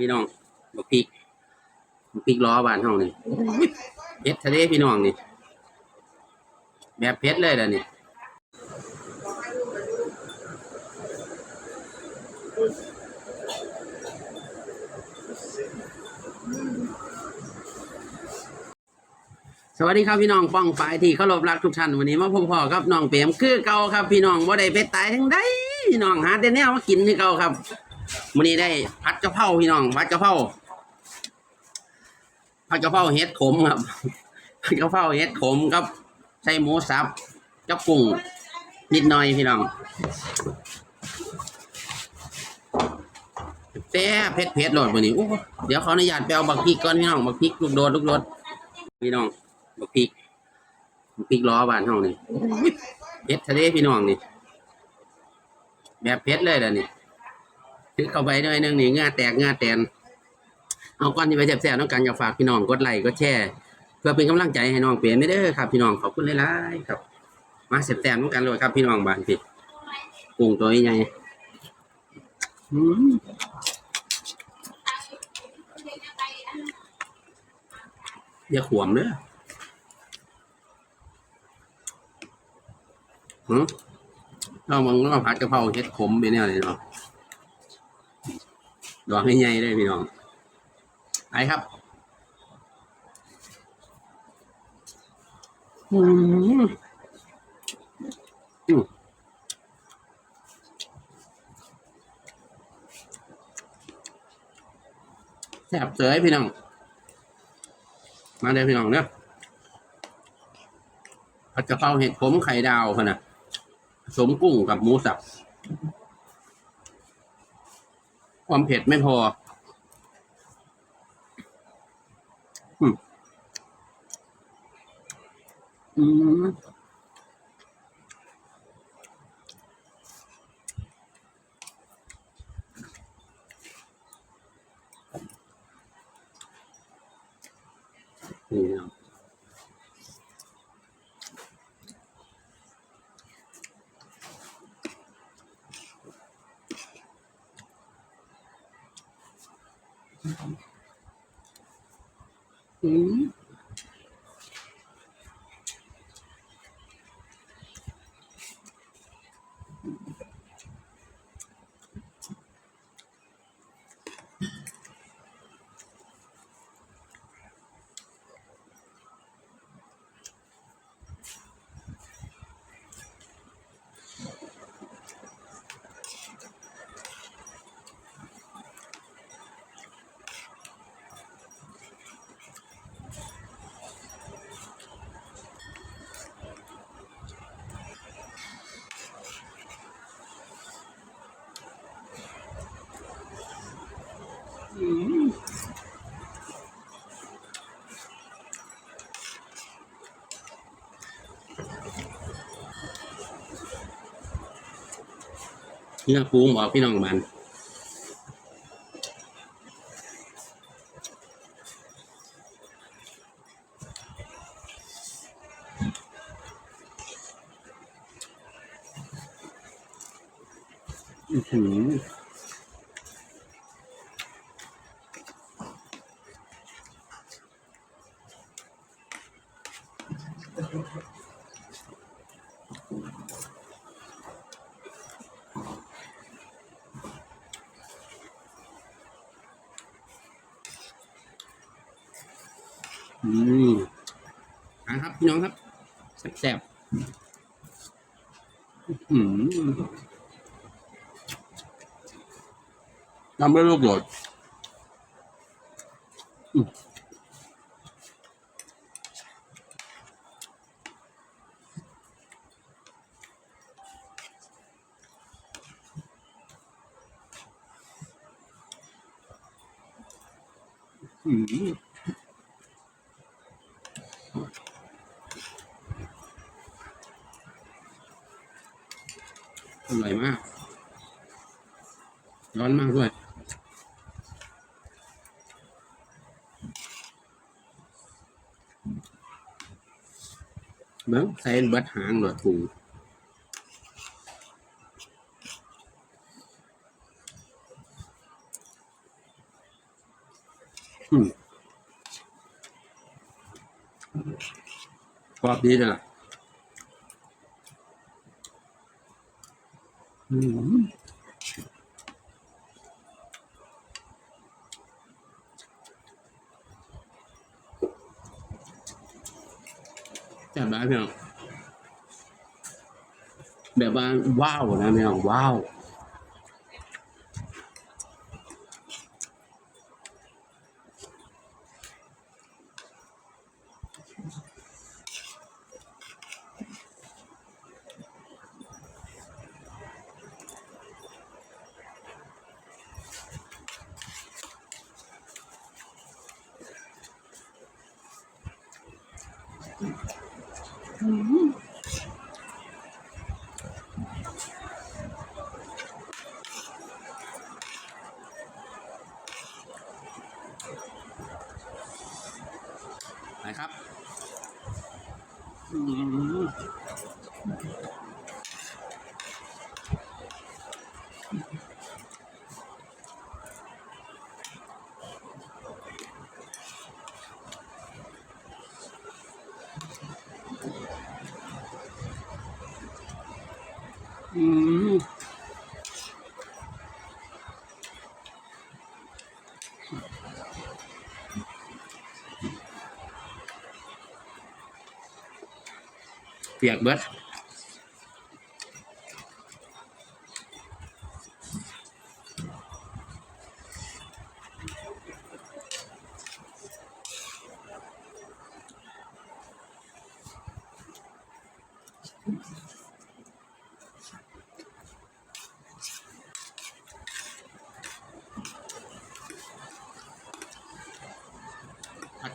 พี่น้องบักพริกบักพริกล้อบานเฮานี่เผ็ดทะเลพี่น้องนี่ แบบเผ็ดเลยล่ะนี่สวัสดีครับพี่น้องป้องฝ่ายที่เคารพรักทุกท่านวันนี้มาพบพ่อกับน้องเปียมคือเก่าครับ พี่น้องว่าได้ไปตายทั้งใดพี่น้องหาแต่แนวมากินคือเก่าครับ วันนี้ได้ผัดกะเพราพี่น้องผัดกะเพราผัดกะเพราเห็ดขมครับผัดกะเพราเห็ดขมครับใส่หมูสับกับกุ้งนิดหน่อยพี่น้องแซ่บเผ็ดเผ็ดโหลดวันนี้โอ้เดี๋ยวขออนุญาตไปเอาบักพริกก่อนพี่น้องบักพริกลูกโดดลูกโดดพี่น้องบักพริกบักพริกล้อบ้านเฮานี่เผ็ดทะเลพี่น้องนี่แบบเผ็ดเลยล่ะนี่ คือเข้าไปหน่อยหนึงนี่เหงาแตกเหงาแตนเอาก่อนที่ไปแซ่บๆน้องกันอยากฝากพี่น้องกดไลค์กดแชร์เพื่อเป็นกำลังใจให้น้องเปลี่ยนไม่เด้อครับพี่น้องขอบคุณหลายๆครับ มาแซ่บๆน้องกันเลยครับพี่น้องบ้านพี่กุ้งตัวใหญ่อย่าขวมเด้อหืมเรามึงเราผัดกะเพราเฮ็ดขมไปเนี่ยเลยเนาะ ดอกใหญ่ๆเลยพี่น้องไปครับอืมอืมแซ่บเสยพี่น้อง มาเลยพี่น้องเนาะผัดกะเพราเห็ดขมไข่ดาวพะนะสมกุ้งกับหมูสับ ความเผ็ดไม่พออืม อื เนื้อปูบอกพี่น้องมันอือ อืมอะครับพี่น้องครับแซ่บๆอื้อหือทำไม่ลูกโดดอืมื่อยมาก ร้อนมากด้วยเบิ้งใส่บัดหางหลอดถุงอืมกรอบดีเลยล่ะ อืมแซ่บร้ายพี่น้องแบบว่าว้าว นะพี่น้องว้าวนะครับ อืม อืมเปีย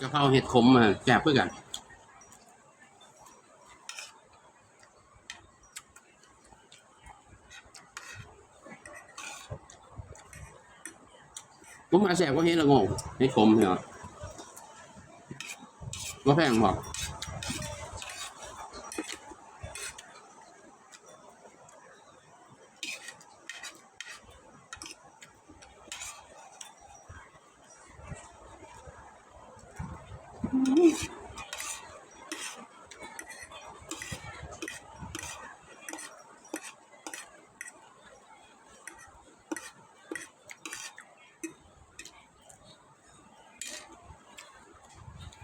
กะเพราเห็ดขมมาแจบเพื่อกันผมมาแสบก็เห็นละงงเห็ดขมเหรอว่าแพงบอก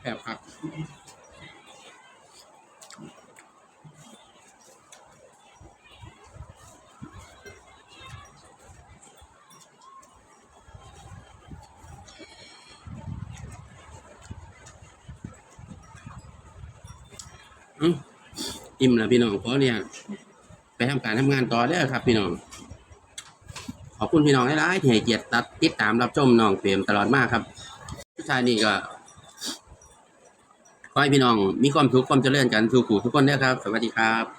แอืมอิ่มแล้วพี่น้องขอเนี่ยไปทำการทำงานต่อเด้อครับ พี่น้อง ขอบคุณพี่น้องหลายๆที่ให้เกียรติตัดติดตามรับชมน้องเฟรมตลอดมากครับผู้ชายนี่ก็ ให้พี่น้องมีความสุขความเจริญกันทุกผู้ทุกคนเด้อครับ สวัสดีครับ